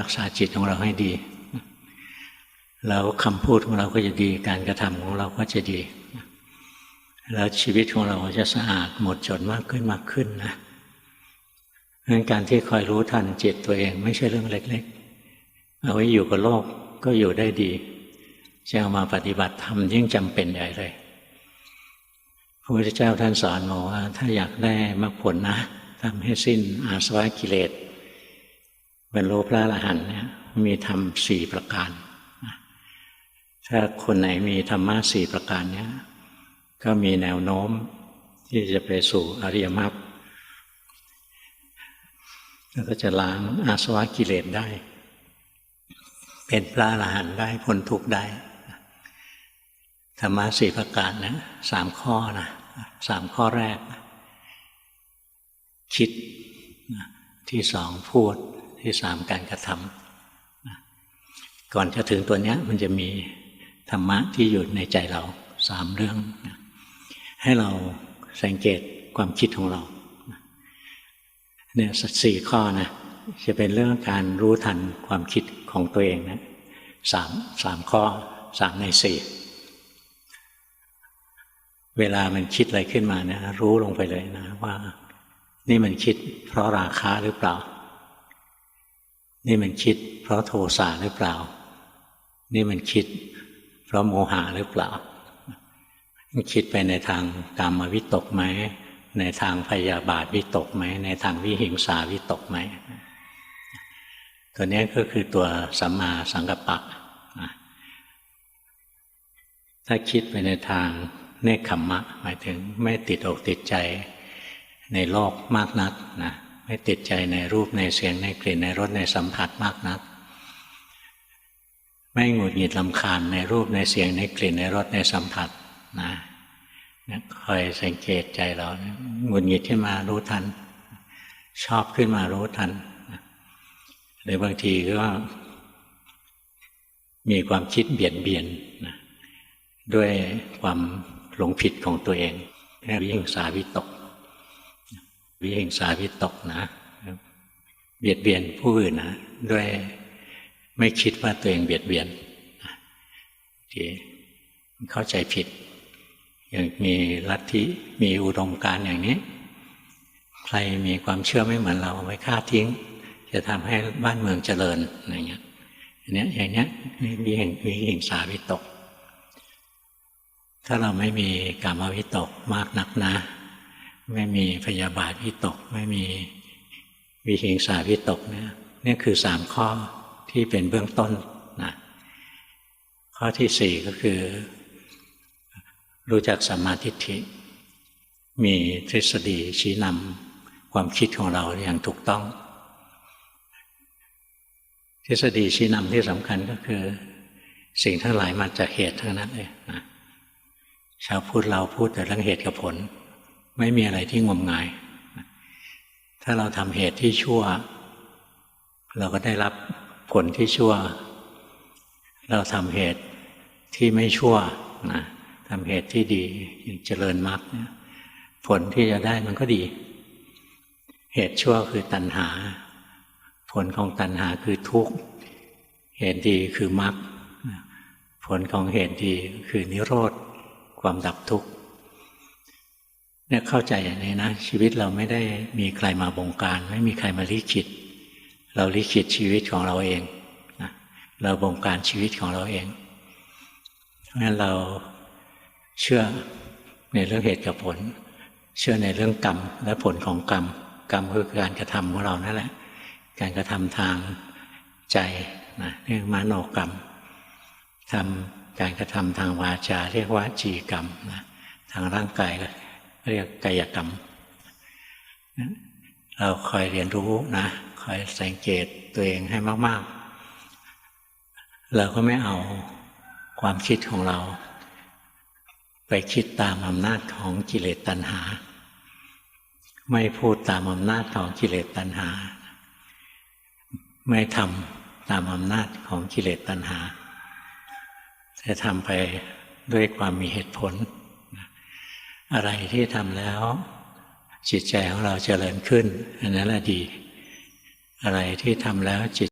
รักษาจิตของเราให้ดี แล้วคำพูดของเราก็จะดี การกระทำของเราก็จะดี แล้วชีวิตของเราจะสะอาดหมดจดมากขึ้นมากขึ้นนะงั้นการที่คอยรู้ทันจิตตัวเองไม่ใช่เรื่องเล็ก ๆ เอาไว้อยู่กับโลกก็อยู่ได้ดีจะเอามาปฏิบัติธรรมยิ่งจำเป็นใหญ่เลยพระพุทธเจ้าท่านสอนบอกว่า ถ้าอยากได้มรรคผลนะทำให้สิ้นอาสวะกิเลส บรรลุพระอรหันต์เนี่ยมีธรรมสี่ประการ ถ้าคนไหนมีธรรมะสี่ประการเนี้ยก็มีแนวโน้มที่จะไปสู่อริยมรรคแล้วก็จะล้างอาสวะกิเลสได้ เป็นพระอรหันต์ได้พ้นทุกข์ได้ธรรมะสี่ประการนะสามข้อนะสามข้อแรก คิดที่สองพูด ที่สามการกระทำก่อนจะถึงตัวนี้มันจะมีธรรมะที่อยู่ในใจเราสามเรื่อง ให้เราสังเกตความคิดของเราเนี่ยสี่ข้อนะจะเป็นเรื่องการรู้ทันความคิดของตัวเองนะสามสามข้อสามในสี่เวลามันคิดอะไรขึ้นมาเนี่ยรู้ลงไปเลยนะว่า นี่มันคิดเพราะราคาหรือเปล่า นี่มันคิด เพราะโทสะหรือเปล่า นี่มันคิด เพราะโมหะหรือเปล่า คิดไปในทางกามวิตกไหมในทางพยาบาทวิตกไหมในทางวิหิงสาวิตกไหมตัวนี้ก็คือตัวสัมมาสังกัปปะถ้าคิดไปในทางเนคขมมะ หมายถึงไม่ติดอกติดใจในโลกมากนักนะ ไม่ติดใจในรูปในเสียงในกลิ่นในรสในสัมผัสมากนัก ไม่หงุดหงิดลำคาญในรูปในเสียงในกลิ่นในรสในสัมผัสนะคอยสังเกตใจเราหงุดหงิดขึ้นมารู้ทัน ชอบขึ้นมารู้ทันหรือบางทีก็มีความคิดเบียดเบียนนะด้วยความหลงผิดของตัวเองเรียกวิหิงสาวิตก วิหิงสาวิตกนะ เบียดเบียนผู้อื่นนะ ด้วยไม่คิดว่าตัวเองเบียดเบียนที่เข้าใจผิด อย่างมีลัทธิมีอุดมการอย่างนี้ ใครมีความเชื่อไม่เหมือนเราไม่ฆ่าทิ้ง จะทำให้บ้านเมืองเจริญอย่างเงี้ยอย่างเนี้ยอย่างเนี้ยมีแห่งมีแห่งสาวิตก ถ้าเราไม่มีกามวิตกมากนักนะ ไม่มีพยาบาทวิตก ไม่มีวิหิงสาวิตกเนี่ยนี่คือสามข้อที่เป็นเบื้องต้นนะข้อที่สี่ก็คือ รู้จักสัมมาทิฏฐิ มีทฤษฎีชี้นำความคิดของเราอย่างถูกต้อง ทฤษฎีชี้นำที่สำคัญก็คือ สิ่งทั้งหลายมาจากเหตุทั้งนั้นเลยนะชาวพูดเราพูดแต่เรื่องเหตุกับผล ไม่มีอะไรที่งมงาย ถ้าเราทำเหตุที่ชั่ว เราก็ได้รับผลที่ชั่ว เราทำเหตุที่ไม่ชั่วนะทำเหตุที่ดีเจริญมรรคผลที่จะได้มันก็ดี เหตุชั่วคือตัณหา ผลของตัณหาคือทุกข์ เหตุดีคือมรรคผลของเหตุดีคือนิโรธ ความดับทุกข์ เนี่ยเข้าใจอย่างนี้นะ ชีวิตเราไม่ได้มีใครมาบงการ ไม่มีใครมาลิขิต เราลิขิตชีวิตของเราเองนะเราบงการชีวิตของเราเอง เพราะฉะนั้นเราเชื่อในเรื่องเหตุกับผล เชื่อในเรื่องกรรมและผลของกรรม กรรมคือการกระทำของเรานั่นแหละ การกระทำทางใจนะเรียกมโนกรรมทำการกระทำทางวาจา เรียกว่าจีกรรมนะทางร่างกายก็ เรียกกายกรรม เราคอยเรียนรู้นะคอยสังเกตตัวเองให้มาก ๆ เราก็ไม่เอาความคิดของเรา ไปคิดตามอำนาจของกิเลสตัณหา ไม่พูดตามอำนาจของกิเลสตัณหา ไม่ทำตามอำนาจของกิเลสตัณหาแต่ทำไปด้วยความมีเหตุผล อะไรที่ทำแล้ว จิตใจของเราเจริญขึ้น อันนั้นแหละดี อะไรที่ทำแล้วจิต